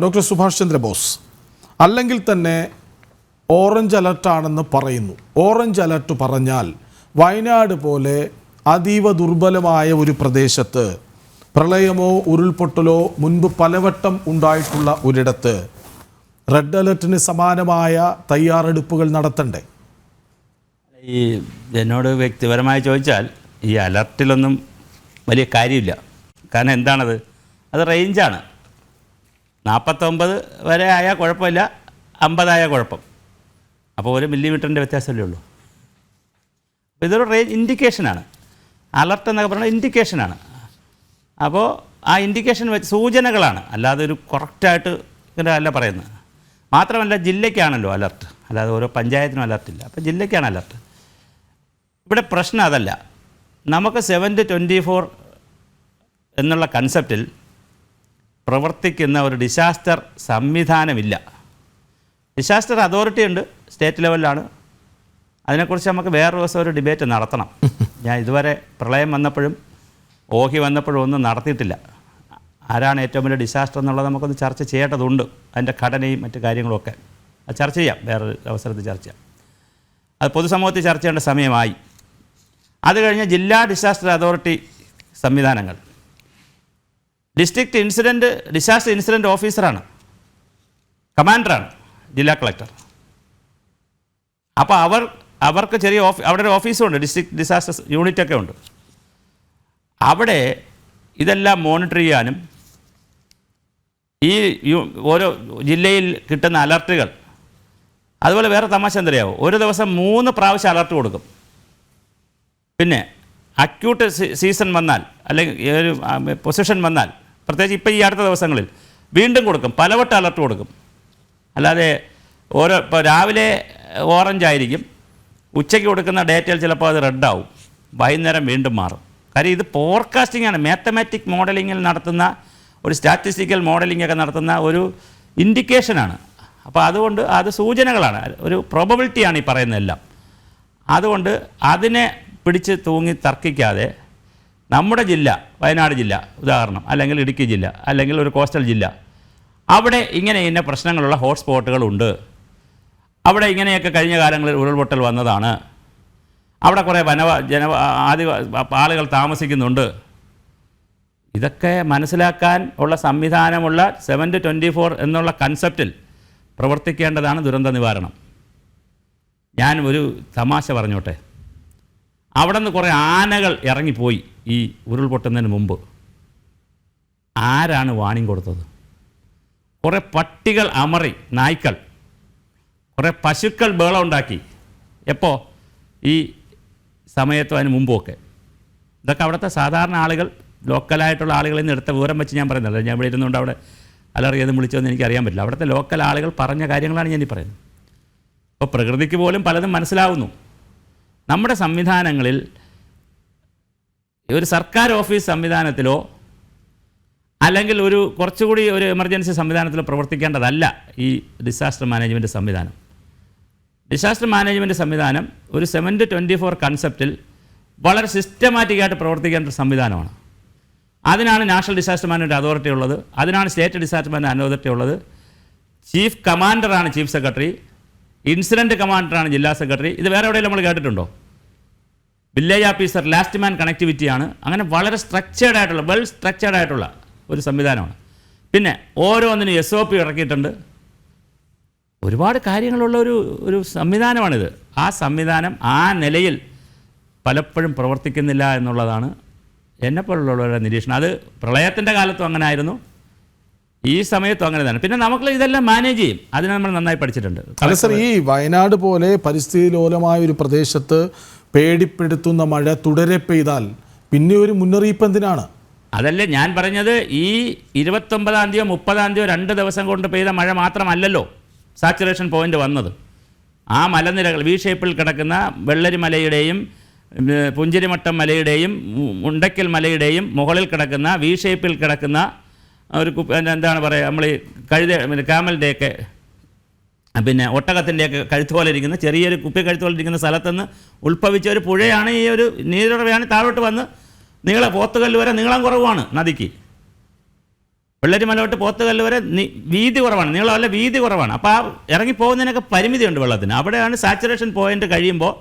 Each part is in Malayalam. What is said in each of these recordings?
ഡോക്ടർ സുഭാഷ് ചന്ദ്ര ബോസ് അല്ലെങ്കിൽ തന്നെ ഓറഞ്ച് അലർട്ടാണെന്ന് പറയുന്നു. ഓറഞ്ച് അലർട്ട് പറഞ്ഞാൽ വയനാട് പോലെ അതീവ ദുർബലമായ ഒരു പ്രദേശത്ത് പ്രളയമോ ഉരുൾപൊട്ടലോ മുൻപ് പലവട്ടം ഉണ്ടായിട്ടുള്ള ഒരിടത്ത് റെഡ് അലർട്ടിന് സമാനമായ തയ്യാറെടുപ്പുകൾ നടത്തണ്ടേ? ഈ എന്നോട് വ്യക്തിപരമായി ചോദിച്ചാൽ ഈ അലർട്ടിലൊന്നും വലിയ കാര്യമില്ല. കാരണം എന്താണത്? അത് റേഞ്ചാണ് നാൽപ്പത്തൊമ്പത് വരെ ആയാൽ കുഴപ്പമില്ല അമ്പതായ കുഴപ്പം. അപ്പോൾ ഒരു മില്ലിമീറ്ററിന്റെ വ്യത്യാസമല്ലേ ഉള്ളൂ. അപ്പോൾ ഇതൊരു റേഞ്ച് ഇൻഡിക്കേഷനാണ് അലർട്ട് എന്നൊക്കെ പറഞ്ഞാൽ ഇൻഡിക്കേഷനാണ് അപ്പോൾ ആ ഇൻഡിക്കേഷൻ വെച്ച് സൂചനകളാണ്. അല്ലാതെ ഒരു കറക്റ്റായിട്ട് ഇങ്ങനെ അല്ല പറയുന്നത്. മാത്രമല്ല ജില്ലയ്ക്കാണല്ലോ അലർട്ട് അല്ലാതെ ഓരോ പഞ്ചായത്തിനും അലർട്ടില്ല അപ്പോൾ ജില്ലയ്ക്കാണ് അലർട്ട് ഇവിടെ പ്രശ്നം അതല്ല. നമുക്ക് സെവൻ ടു ട്വന്റി ഫോർ എന്നുള്ള കൺസെപ്റ്റിൽ പ്രവർത്തിക്കുന്ന ഒരു ഡിസാസ്റ്റർ സംവിധാനമില്ല. ഡിസാസ്റ്റർ അതോറിറ്റി ഉണ്ട് സ്റ്റേറ്റ് ലെവലിലാണ് അതിനെക്കുറിച്ച് നമുക്ക് വേറെ ദിവസം ഒരു ഡിബേറ്റ് നടത്തണം. ഞാൻ ഇതുവരെ പ്രളയം വന്നപ്പോഴും ഓഹി വന്നപ്പോഴും ഒന്നും നടത്തിയിട്ടില്ല. ആരാണ് ഏറ്റവും വലിയ ഡിസാസ്റ്റർ എന്നുള്ളത് നമുക്കൊന്ന് ചർച്ച ചെയ്യേണ്ടതുണ്ട്. അതിന്റെ ഘടനയും മറ്റു കാര്യങ്ങളൊക്കെ അത് ചർച്ച ചെയ്യാം വേറൊരു അവസരത്തിൽ ചർച്ച ചെയ്യാം. അത് പൊതുസമൂഹത്തിൽ ചർച്ച ചെയ്യേണ്ട സമയമായി. അത് കഴിഞ്ഞ് ജില്ലാ ഡിസാസ്റ്റർ അതോറിറ്റി സംവിധാനങ്ങൾ. ഡിസ്ട്രിക്ട് ഇൻസിഡന്റ് ഡിസാസ്റ്റർ ഇൻസിഡന്റ് ഓഫീസറാണ് കമാൻഡറാണ് ജില്ലാ കളക്ടർ അപ്പോൾ അവർ അവർക്ക് ചെറിയ ഓഫീ അവിടെ ഒരു ഓഫീസും ഉണ്ട് ഡിസ്ട്രിക്ട് ഡിസാസ്റ്റർ യൂണിറ്റൊക്കെ ഉണ്ട്. അവിടെ ഇതെല്ലാം മോണിറ്റർ ചെയ്യാനും ഈ ഓരോ ജില്ലയിൽ കിട്ടുന്ന അലർട്ടുകൾ. അതുപോലെ വേറെ തമാശ എന്തറിയാവോ ഒരു ദിവസം മൂന്ന് പ്രാവശ്യം അലർട്ട് കൊടുക്കും. പിന്നെ അക്യൂട്ട് സീസൺ വന്നാൽ അല്ലെങ്കിൽ ഒരു പൊസിഷൻ വന്നാൽ പ്രത്യേകിച്ച് ഇപ്പോൾ ഈ അടുത്ത ദിവസങ്ങളിൽ വീണ്ടും കൊടുക്കും പലവട്ട അലർട്ട് കൊടുക്കും. അല്ലാതെ ഓരോ ഇപ്പോൾ രാവിലെ ഓറഞ്ച് ആയിരിക്കും ഉച്ചയ്ക്ക് കൊടുക്കുന്ന ഡേറ്റയിൽ ചിലപ്പോൾ അത് റെഡ് ആവും വൈകുന്നേരം വീണ്ടും മാറും. കാര്യം ഇത് ഫോർകാസ്റ്റിംഗ് ആണ്. മാത്തമാറ്റിക് മോഡലിങ്ങിൽ നടത്തുന്ന ഒരു സ്റ്റാറ്റിസ്റ്റിക്കൽ മോഡലിംഗ് ഒക്കെ നടത്തുന്ന ഒരു ഇൻഡിക്കേഷനാണ് അപ്പോൾ അതുകൊണ്ട് അത് സൂചനകളാണ്. ഒരു പ്രോബബിലിറ്റിയാണ് ഈ പറയുന്നതെല്ലാം അതുകൊണ്ട് അതിനെ പിടിച്ച് തൂങ്ങി തർക്കിക്കാതെ നമ്മുടെ ജില്ല വയനാട് ജില്ല ഉദാഹരണം അല്ലെങ്കിൽ ഇടുക്കി ജില്ല അല്ലെങ്കിൽ ഒരു കോസ്റ്റൽ ജില്ല. അവിടെ ഇങ്ങനെ ഇന്ന പ്രശ്നങ്ങളുള്ള ഹോട്ട്സ്പോട്ടുകളുണ്ട്. അവിടെ ഇങ്ങനെയൊക്കെ കഴിഞ്ഞ കാലങ്ങളിൽ ഉരുൾപൊട്ടൽ വന്നതാണ്. അവിടെ കുറേ വനവ ജന ആദിവ ആളുകൾ താമസിക്കുന്നുണ്ട്. ഇതൊക്കെ മനസ്സിലാക്കാൻ ഉള്ള സംവിധാനമുള്ള സെവൻ ടു ട്വന്റി ഫോർ എന്നുള്ള കൺസെപ്റ്റിൽ പ്രവർത്തിക്കേണ്ടതാണ് ദുരന്ത നിവാരണം. ഞാൻ ഒരു തമാശ പറഞ്ഞോട്ടെ. അവിടെ നിന്ന് കുറേ ആനകൾ ഇറങ്ങിപ്പോയി. ഈ ഉരുൾപൊട്ടുന്നതിന് മുമ്പ് ആരാണ് വാണിംഗ് കൊടുത്തത്? കുറേ പട്ടികൾ അമറി നായ്ക്കൾ കുറേ പശുക്കൾ ബേള ഉണ്ടാക്കി. എപ്പോൾ ഈ സമയത്തും അതിന് മുമ്പുമൊക്കെ. ഇതൊക്കെ അവിടുത്തെ സാധാരണ ആളുകൾ ലോക്കലായിട്ടുള്ള ആളുകളിൽ നിന്ന് എടുത്ത വിവരം വെച്ച് ഞാൻ പറയുന്നത് ഞാൻ ഇവിടെ ഇരുന്നുകൊണ്ട് അവിടെ അലറിയതും വിളിച്ചതെന്ന് എനിക്ക് അറിയാൻ പറ്റില്ല. അവിടുത്തെ ലോക്കൽ ആളുകൾ പറഞ്ഞ കാര്യങ്ങളാണ് ഞാനീ പറയുന്നത്. അപ്പോൾ പ്രകൃതിക്ക് പോലും പലതും മനസ്സിലാവുന്നു. നമ്മുടെ സംവിധാനങ്ങളിൽ ഒരു സർക്കാർ ഓഫീസ് സംവിധാനത്തിലോ അല്ലെങ്കിൽ ഒരു കുറച്ചുകൂടി ഒരു എമർജൻസി സംവിധാനത്തിലോ പ്രവർത്തിക്കേണ്ടതല്ല ഈ ഡിസാസ്റ്റർ മാനേജ്മെന്റ് സംവിധാനം. ഡിസാസ്റ്റർ മാനേജ്മെന്റ് സംവിധാനം ഒരു സെവൻ ടു ട്വന്റി ഫോർ കൺസെപ്റ്റിൽ വളരെ സിസ്റ്റമാറ്റിക്കായിട്ട് പ്രവർത്തിക്കേണ്ട ഒരു സംവിധാനമാണ്. അതിനാണ് നാഷണൽ ഡിസാസ്റ്റർ മാനേജ്മെന്റ് അതോറിറ്റി ഉള്ളത്. അതിനാണ് സ്റ്റേറ്റ് ഡിസാസ്റ്റർ മാനേജ്മെന്റ് അതോറിറ്റി ഉള്ളത്. ചീഫ് കമാൻഡറാണ് ചീഫ് സെക്രട്ടറി ഇൻസിഡന്റ് കമാൻഡറാണ് ജില്ലാ സെക്രട്ടറി ഇത് വേറെ എവിടെയെങ്കിലും നമ്മൾ കേട്ടിട്ടുണ്ടോ? വില്ലേജ് ഓഫീസർ ലാസ്റ്റ് മാൻ കണക്ടിവിറ്റിയാണ് അങ്ങനെ വളരെ സ്ട്രക്ചേർഡ് ആയിട്ടുള്ള വെൽ സ്ട്രക്ചേർഡ് ആയിട്ടുള്ള ഒരു സംവിധാനമാണ്. പിന്നെ ഓരോന്നിനും എസ് ഒ പി ഇറക്കിയിട്ടുണ്ട്. ഒരുപാട് കാര്യങ്ങളുള്ള ഒരു ഒരു സംവിധാനമാണിത്. ആ സംവിധാനം ആ നിലയിൽ പലപ്പോഴും പ്രവർത്തിക്കുന്നില്ല എന്നുള്ളതാണ് എന്നെപ്പോലുള്ളവരുടെ നിരീക്ഷണം. അത് പ്രളയത്തിന്റെ കാലത്തും അങ്ങനെ ആയിരുന്നു ഈ സമയത്തും അങ്ങനെ തന്നെ പിന്നെ നമുക്ക് ഇതെല്ലാം മാനേജ് ചെയ്യും. അതിനെ നമ്മൾ നന്നായി പഠിച്ചിട്ടുണ്ട്. അല്ല സർ ഈ വയനാട് പോലെ പരിസ്ഥിതി ലോലമായ ഒരു പ്രദേശത്ത് പേടിപ്പെടുത്തുന്ന മഴ തുടരെ പെയ്താൽ പിന്നെ ഒരു മുന്നറിയിപ്പ് എന്തിനാണ്? അതല്ലേ ഞാൻ പറഞ്ഞത് ഈ ഇരുപത്തൊമ്പതാം തീയതിയോ മുപ്പതാം തീയതിയോ രണ്ട് ദിവസം കൊണ്ട് പെയ്ത മഴ മാത്രമല്ലല്ലോ സാച്ചുറേഷൻ പോയിന്റ് വന്നത്. ആ മലനിരകൾ വി ഷേപ്പിൽ കിടക്കുന്ന വെള്ളരി മലയുടെയും പുഞ്ചിരിമട്ടം മലയുടെയും മുണ്ടയ്ക്കൽ മലയുടെയും മുകളിൽ കിടക്കുന്ന വി ഷേപ്പിൽ കിടക്കുന്ന ഒരു എന്താണ് പറയുക നമ്മൾ കഴുത കാമലിന്റെയൊക്കെ പിന്നെ ഒട്ടകത്തിന്റെയൊക്കെ കഴുത്ത് പോലെ ഇരിക്കുന്ന ചെറിയൊരു കുപ്പി കഴുത്ത് പോലെ ഇരിക്കുന്ന സ്ഥലത്തുനിന്ന് ഉത്ഭവിച്ച ഒരു പുഴയാണ് ഈ ഒരു നീരുറവയാണ് താഴോട്ട് വന്ന് നീള പോത്തുകല്ല് വരെ നീളം കുറവാണ് നദിക്ക്. വെള്ളരി മലവട്ട് പോത്തുകല്ല് വരെ വീതി കുറവാണ്. നീളമല്ല വീതി കുറവാണ്. അപ്പോൾ ആ ഇറങ്ങി പോകുന്നതിനൊക്കെ പരിമിതിയുണ്ട് വെള്ളത്തിന്. അവിടെയാണ് സാച്ചുറേഷൻ പോയിന്റ് കഴിയുമ്പോൾ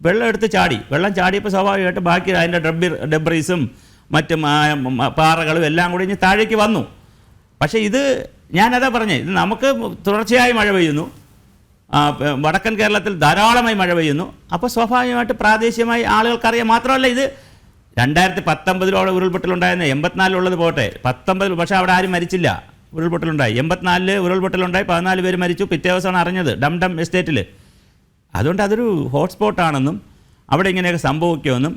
വെള്ളം എടുത്ത് ചാടി. വെള്ളം ചാടിയപ്പോൾ സ്വാഭാവികമായിട്ട് ബാക്കി അതിന്റെ ഡബ്ബി ഡെബ്രീസും മറ്റും പാറകളും എല്ലാം കൂടി ഇനി താഴേക്ക് വന്നു. പക്ഷേ ഇത് ഞാനതാ പറഞ്ഞേ ഇത് നമുക്ക് തുടർച്ചയായി മഴ പെയ്യുന്നു. വടക്കൻ കേരളത്തിൽ ധാരാളമായി മഴ പെയ്യുന്നു. അപ്പോൾ സ്വാഭാവികമായിട്ട് പ്രാദേശികമായി ആളുകൾക്കറിയാം മാത്രമല്ല ഇത്. രണ്ടായിരത്തി പത്തൊമ്പതിലോടെ ഉരുൾപൊട്ടലുണ്ടായിരുന്ന എൺപത്തിനാലിലുള്ളത് പോട്ടെ. പത്തൊമ്പതിൽ പക്ഷേ അവിടെ ആരും മരിച്ചില്ല. ഉരുൾപൊട്ടലുണ്ടായി. എൺപത്തിനാലിൽ ഉരുൾപൊട്ടലുണ്ടായി പതിനാല് പേര് മരിച്ചു. പിറ്റേ ദിവസമാണ് അറിഞ്ഞത് ഡം ഡം എസ്റ്റേറ്റിൽ അതുകൊണ്ട് അതൊരു ഹോട്ട്സ്പോട്ടാണെന്നും അവിടെ ഇങ്ങനെയൊക്കെ സംഭവിക്കുമെന്നും.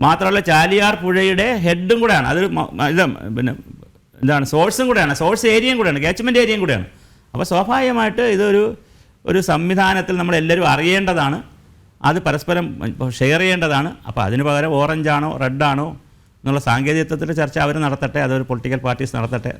മാത്രമല്ല ചാലിയാർ പുഴയുടെ ഹെഡും കൂടെയാണ്. അതൊരു ഇത് പിന്നെ എന്താണ് സോഴ്സും കൂടെയാണ്. സോഴ്സ് ഏരിയയും കൂടെയാണ്. കാച്ച്മെന്റ് ഏരിയയും കൂടെയാണ്. അപ്പോൾ സ്വാഭാവികമായിട്ട് ഇതൊരു ഒരു സംവിധാനത്തിൽ നമ്മളെല്ലാവരും അറിയേണ്ടതാണ്. അത് പരസ്പരം ഷെയർ ചെയ്യേണ്ടതാണ്. അപ്പോൾ അതിന് പകരം ഓറഞ്ചാണോ റെഡാണോ എന്നുള്ള സാങ്കേതികത്വത്തിന്റെ ചർച്ച അവർ നടത്തട്ടെ. അതൊരു പൊളിറ്റിക്കൽ പാർട്ടീസ് നടത്തട്ടെ.